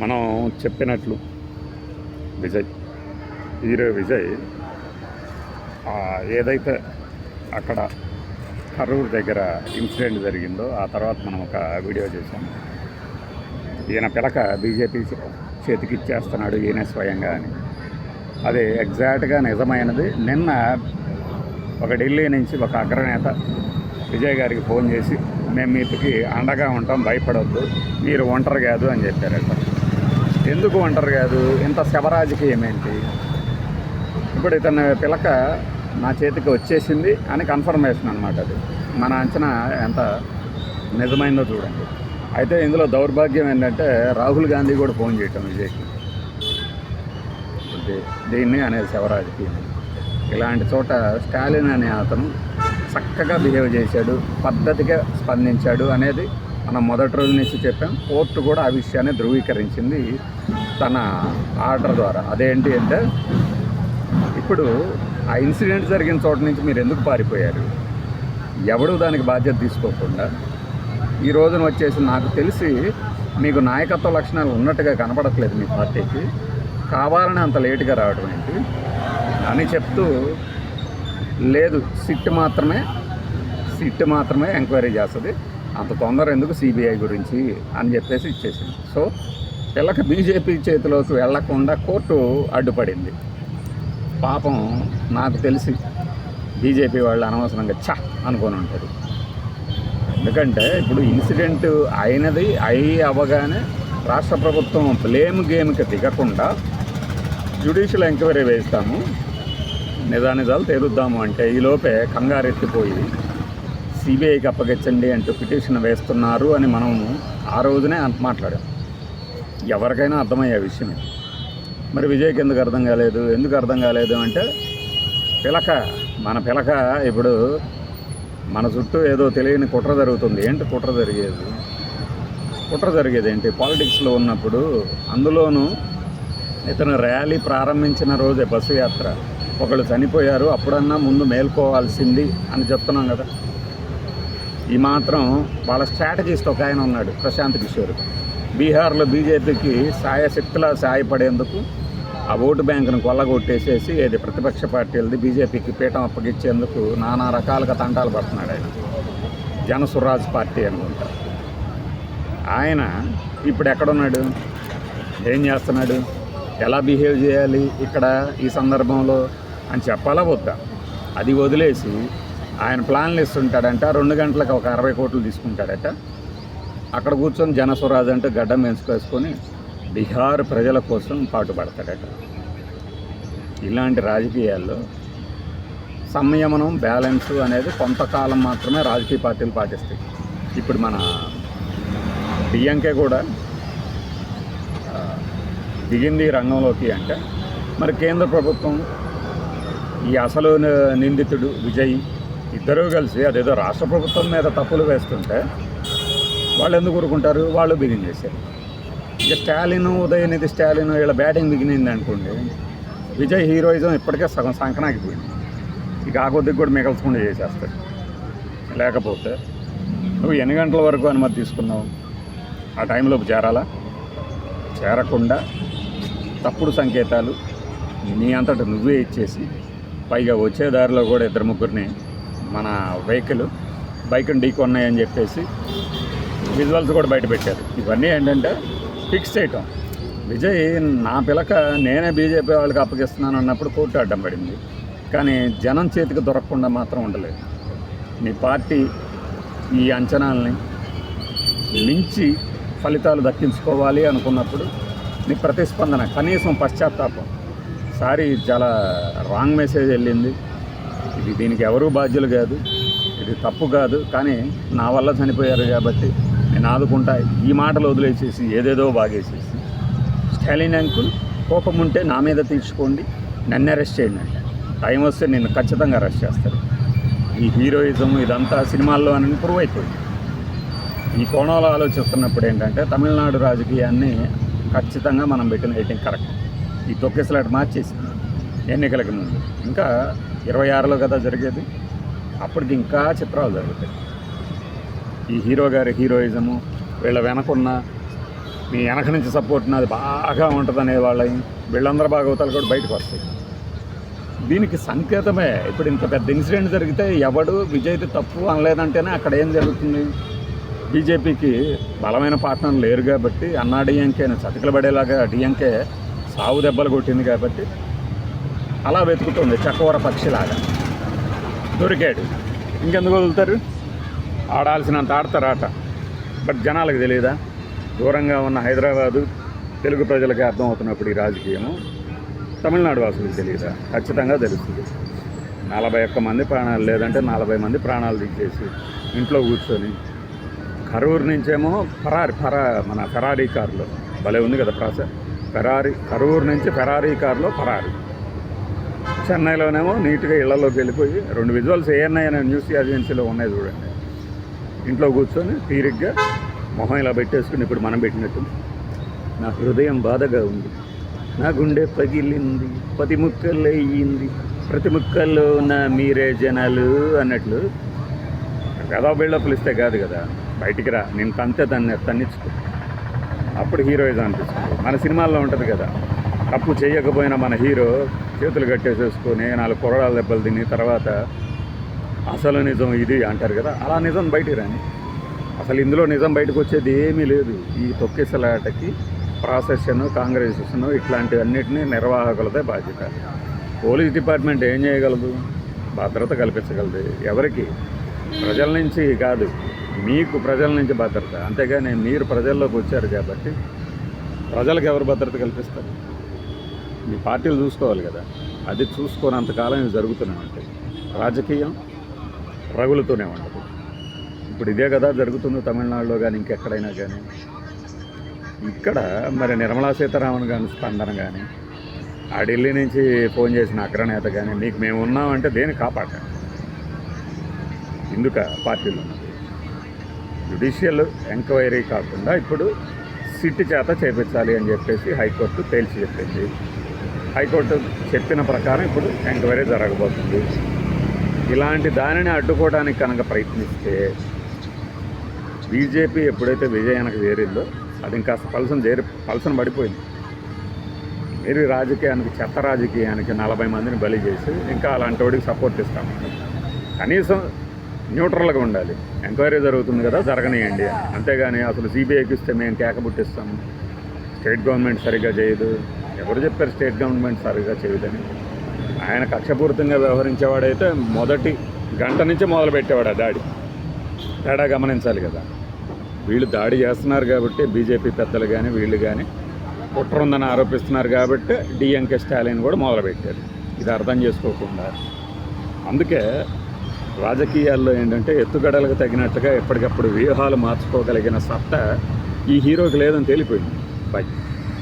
మనం చెప్పినట్లు విజయ్ హీరో విజయ్ ఏదైతే అక్కడ కరూర్ దగ్గర ఇన్సిడెంట్ జరిగిందో ఆ తర్వాత మనం ఒక వీడియో చేసాం ఈయన పిలక బీజేపీ చేతికి ఇచ్చేస్తున్నాడు ఈయన స్వయంగా అని. అది ఎగ్జాక్ట్గా నిజమైనది. నిన్న ఒక ఢిల్లీ నుంచి ఒక అగ్రనేత విజయ్ గారికి ఫోన్ చేసి మేము మీతికి అండగా ఉంటాం భయపడవద్దు మీరు ఒంటరి కాదు అని చెప్పారట. ఎందుకు అంటారు కాదు? ఇంత శవరాజకీయం ఏంటి ఇప్పుడు ఇతను పిలక నా చేతికి వచ్చేసింది అని కన్ఫర్మేషన్ అనమాట అది. మన అంచనా ఎంత నిజమైందో చూడండి. అయితే ఇందులో దౌర్భాగ్యం ఏంటంటే రాహుల్ గాంధీ కూడా ఫోన్ చేయటం విజయ్కి. దీన్ని అనేది శవరాజకీయం. ఇలాంటి చోట స్టాలిన్ అనే అతను చక్కగా బిహేవ్ చేశాడు పద్ధతిగా స్పందించాడు అనేది మనం మొదటి రోజు నుంచి చెప్పాం కోర్టు కూడా ఆ విషయాన్ని ధృవీకరించింది తన ఆర్డర్ ద్వారా. అదేంటి అంటే ఇప్పుడు ఆ ఇన్సిడెంట్ జరిగిన చోట నుంచి మీరు ఎందుకు పారిపోయారు? ఎవడు దానికి బాధ్యత తీసుకోకుండా ఈ రోజున వచ్చేసి నాకు తెలిసి మీకు నాయకత్వ లక్షణాలు ఉన్నట్టుగా కనపడట్లేదు మీ పార్టీకి. కావాలని అంత లేటుగా రావడం ఏంటి? అని చెప్తూ లేదు సిట్ మాత్రమే సిట్ మాత్రమే ఎంక్వైరీ చేస్తుంది. అంత తొందర ఎందుకు సిబిఐ గురించి అని చెప్పేసి ఇచ్చేసింది. సో పిల్లక బీజేపీ చేతిలోకి వెళ్ళకుండా కోర్టు అడ్డుపడింది. పాపం నాకు తెలిసి బీజేపీ వాళ్ళు అనవసరంగా చ అనుకొని ఉంటారు. ఎందుకంటే ఇప్పుడు ఇన్సిడెంట్ అయినది అయి అవ్వగానే రాష్ట్ర ప్రభుత్వం బ్లేమ్ గేమ్కి దిగకుండా జ్యుడిషియల్ ఎంక్వైరీ వేస్తాము. నిజానిజాలు తేలుద్దాము అంటే ఈలోపే కంగారెత్తిపోయి సిబిఐకి అప్పగించండి అంటూ పిటిషన్ వేస్తున్నారు అని మనము ఆ రోజునే అంత మాట్లాడాం. ఎవరికైనా అర్థమయ్యే విషయమే మరి విజయ్కి ఎందుకు అర్థం కాలేదు? ఎందుకు అర్థం కాలేదు అంటే పిలక మన పిలక ఇప్పుడు మన చుట్టూ ఏదో తెలియని కుట్ర జరుగుతుంది. ఏంటి కుట్ర జరిగేది? కుట్ర జరిగేది ఏంటి? పాలిటిక్స్లో ఉన్నప్పుడు అందులోనూ ఇతను ర్యాలీ ప్రారంభించిన రోజే బస్సు యాత్ర. ఒకళ్ళు చనిపోయారు అప్పుడన్నా ముందు మేల్కోవాల్సింది అని చెప్తున్నాం కదా. ఈ మాత్రం వాళ్ళ స్ట్రాటజిస్ట్ ఒక ఆయన ఉన్నాడు ప్రశాంత్ కిషోర్. బీహార్లో బీజేపీకి సాయశక్తిలా సాయపడేందుకు ఆ ఓటు బ్యాంకును కొల్లగొట్టేసేసి ఏది ప్రతిపక్ష పార్టీలది బీజేపీకి పీఠం అప్పగించేందుకు నానా రకాలుగా తంటాలు పడుతున్నాడు ఆయన. జనసురాజ్ పార్టీ అనుకుంటా. ఆయన ఇప్పుడు ఎక్కడున్నాడు? ఏం చేస్తున్నాడు? ఎలా బిహేవ్ చేయాలి ఇక్కడ ఈ సందర్భంలో అని చెప్పాలా వద్దా? అది వదిలేసి ఆయన ప్లాన్లు ఇస్తుంటాడంట రెండు గంటలకు ఒక అరవై కోట్లు తీసుకుంటాడట. అక్కడ కూర్చొని జనస్వరాజ్ అంటే గడ్డం వేసుకొని బీహార్ ప్రజల కోసం పాటుపడతాడట ఇలాంటి రాజకీయాల్లో సంయమనం బ్యాలెన్స్ అనేది కొంతకాలం మాత్రమే రాజకీయ పార్టీలు పాటిస్తాయి. ఇప్పుడు మన డిఎంకే కూడా దిగింది రంగంలోకి అంటే మరి కేంద్ర ప్రభుత్వం ఈ అసలు నిందితుడు విజయ్ ఇద్దరూ కలిసి అదేదో రాష్ట్ర ప్రభుత్వం మీద తప్పులు వేస్తుంటే వాళ్ళు ఎందుకు ఊరుకుంటారు? వాళ్ళు బిగిన్ చేశారు. ఇక స్టాలిన్ ఉదయనిధి స్టాలిన్ వీళ్ళ బ్యాటింగ్ బిగినింది అనుకోండి విజయ్ హీరోయిజం ఇప్పటికే సగం సంకనాకిపోయింది ఇక ఆ కొద్దిగా కూడా మిగల్చకుండా చేసేస్తాడు. లేకపోతే నువ్వు ఎన్ని గంటల వరకు అనుమతి తీసుకున్నావు? ఆ టైంలోపు చేరాలా? చేరకుండా తప్పుడు సంకేతాలు నీ అంతట నువ్వే ఇచ్చేసి పైగా వచ్చే దారిలో కూడా ఇద్దరు ముగ్గురిని మన వెహికల్ బైక్ని ఢీకొన్నాయని చెప్పేసి విజువల్స్ కూడా బయట పెట్టారు. ఇవన్నీ ఏంటంటే ఫిక్స్ చేయటం. విజయ్ నా పిలక నేనే బీజేపీ వాళ్ళకి అప్పగిస్తున్నాను అన్నప్పుడు కోర్టు అడ్డం పడింది. కానీ జనం చేతికి దొరకకుండా మాత్రం ఉండలేదు. మీ పార్టీ ఈ అంచనాలని మించి ఫలితాలు దక్కించుకోవాలి అనుకున్నప్పుడు నీ ప్రతిస్పందన కనీసం పశ్చాత్తాపం. సారీ చాలా రాంగ్ మెసేజ్ వెళ్ళింది. ఇది దీనికి ఎవరూ బాధ్యులు కాదు. ఇది తప్పు కాదు. కానీ నా వల్ల చనిపోయారు కాబట్టి నేను ఆదుకుంటా ఈ మాటలు వదిలేసేసి ఏదేదో బాగేసేసి. స్టాలిన్ అంకుల్ కోపం ఉంటే నా మీద తీర్చుకోండి. నన్ను అరెస్ట్ చేయండి అంటే టైం వస్తే నేను ఖచ్చితంగా అరెస్ట్ చేస్తాను ఈ హీరోయిజం ఇదంతా సినిమాల్లో అని ప్రూవ్ అయిపోయింది. ఈ కోణంలో ఆలోచిస్తున్నప్పుడు ఏంటంటే తమిళనాడు రాజకీయాన్ని ఖచ్చితంగా మనం పెట్టిన రేటింగ్ కరెక్ట్ ఈ తొక్కేసలాట మార్చేసింది. ఎన్నికలకు ముందు. ఇంకా ఇరవై ఆరులో కదా జరిగేది. అప్పటికి ఇంకా చిత్రాలు జరుగుతాయి. ఈ హీరో గారి హీరోయిజము వీళ్ళ వెనకున్న మీ వెనక నుంచి సపోర్ట్ నాది బాగా ఉంటుంది అనే వీళ్ళందరూ భాగవతాలు కూడా బయటకు వస్తాయి. దీనికి సంకేతమే ఇప్పుడు ఇంత పెద్ద ఇన్సిడెంట్ జరిగితే ఎవడు విజయ్ది తప్పు అనలేదంటేనే అక్కడ ఏం జరుగుతుంది? బీజేపీకి బలమైన పార్ట్నర్ లేరు కాబట్టి అన్నా డిఎంకే చతికిల పడేలాగా డిఎంకే సాగు దెబ్బలు కొట్టింది కాబట్టి అలా వెతుకుతుంది చక్కవర పక్షిలాగా. దొరికాడు. ఇంకెందుకు వదులుతారు? ఆడాల్సినంత ఆడతారు ఆట బట్ జనాలకు తెలియదా? దూరంగా ఉన్న హైదరాబాదు తెలుగు ప్రజలకి అర్థమవుతున్నప్పుడు ఈ రాజకీయము తమిళనాడు వాసులకు తెలియదా? ఖచ్చితంగా తెలుస్తుంది. నలభై ఒక్క మంది ప్రాణాలు లేదంటే నలభై మంది ప్రాణాలు దించేసి ఇంట్లో కూర్చొని కరూరు నుంచేమో ఫరారీ ఫరా మన ఫెరారీ కారులో. భలే ఉంది కదా ప్రాసెస్ ఫెరారీ కరూరు నుంచి ఫెరారీ కారులో ఫరారీ. చెన్నైలోనేమో నీట్గా ఇళ్ళలోకి వెళ్ళిపోయి రెండు విజువల్స్ ఏఎన్ఐ అనే న్యూస్ ఏజెన్సీలో ఉన్నాయి చూడండి. ఇంట్లో కూర్చొని తీరిగ్గా మొహం ఇలా పెట్టేసుకుని ఇప్పుడు మనం పెట్టినట్టు. నా హృదయం బాధగా ఉంది. నా గుండె పగిలింది. పది ముక్కల్లో అయ్యింది. ప్రతి ముక్కల్లో ఉన్న మీరే జనాలు అన్నట్లు. గదా బిల్డప్లు ఇస్తే కాదు కదా. బయటికి రా. నేను తంతే తన్ని తన్నించుకో అప్పుడు హీరోయిజం అనిపిస్తుంది. మన సినిమాల్లో ఉంటుంది కదా. తప్పు చేయకపోయినా మన హీరో చేతులు కట్టేసేసుకొని నాలుగు కొరడాల దెబ్బలు తిని తర్వాత అసలు నిజం ఇది అంటారు కదా. అలా నిజం బయటికి రాని. అసలు ఇందులో నిజం బయటకు వచ్చేది ఏమీ లేదు. ఈ తొక్కేసలాటకి ప్రాసెషన్ కాంగ్రెసేషన్ ఇట్లాంటివన్నిటినీ నిర్వాహకులదే బాధ్యత. పోలీస్ డిపార్ట్మెంట్ ఏం చేయగలదు? భద్రత కల్పించగలదు. ఎవరికి? ప్రజల నుంచి కాదు. మీకు ప్రజల నుంచి భద్రత. అంతేగాని మీరు ప్రజల్లోకి వచ్చారు కాబట్టి ప్రజలకు ఎవరు భద్రత కల్పిస్తారు? మీ పార్టీలు చూసుకోవాలి కదా. అది చూసుకోనంతకాలం ఇవి జరుగుతూనే ఉంటాయి రాజకీయం రగులుతూనే ఉంటుంది. ఇప్పుడు ఇదే కదా జరుగుతుంది తమిళనాడులో కానీ ఇంకెక్కడైనా కానీ ఇక్కడ మరి నిర్మలా సీతారామన్ గారి స్పందన కానీ ఆ ఢిల్లీ నుంచి ఫోన్ చేసిన అగ్రనేత కానీ నీకు మేము ఉన్నామంటే దేని కాపాడండి ఇందుక పార్టీలో జ్యుడిషియల్ ఎంక్వైరీ కాకుండా ఇప్పుడు సిట్ చేత చేపించాలి అని చెప్పేసి హైకోర్టు తేల్చి చెప్పింది. హైకోర్టు చెప్పిన ప్రకారం ఇప్పుడు ఎంక్వైరీ జరగబోతుంది. ఇలాంటి దానిని అడ్డుకోవడానికి కనుక ప్రయత్నిస్తే బీజేపీ ఎప్పుడైతే విజయానికి చేరిందో అది ఇంకా పలసన చేరి పలసన పడిపోయింది. మీరు రాజకీయానికి చెత్త రాజకీయానికి నలభై మందిని బలి చేసి ఇంకా అలాంటి వాడికి సపోర్ట్ ఇస్తాము కనీసం న్యూట్రల్గా ఉండాలి. ఎంక్వైరీ జరుగుతుంది కదా జరగనియండి. అంతేగాని అసలు సిబిఐకి ఇస్తే మేము కేక పుట్టిస్తాము స్టేట్ గవర్నమెంట్ సరిగ్గా చేయదు. ఎవరు చెప్పారు స్టేట్ గవర్నమెంట్ సరిగా చేయదని? ఆయన కక్షపూరితంగా వ్యవహరించేవాడైతే మొదటి గంట నుంచి మొదలు పెట్టేవాడు ఆ దాడి. తేడా గమనించాలి కదా. వీళ్ళు దాడి చేస్తున్నారు కాబట్టి బీజేపీ పెద్దలు కానీ వీళ్ళు కానీ కుట్ర ఉందని ఆరోపిస్తున్నారు కాబట్టి డిఎంకే స్టాలిన్ కూడా మొదలుపెట్టారు. ఇది అర్థం చేసుకోకుండా. అందుకే రాజకీయాల్లో ఏంటంటే ఎత్తుగడలకు తగినట్టుగా ఎప్పటికప్పుడు వ్యూహాలు మార్చుకోగలిగిన సత్తా ఈ హీరోకి లేదని తేలిపోయింది. బై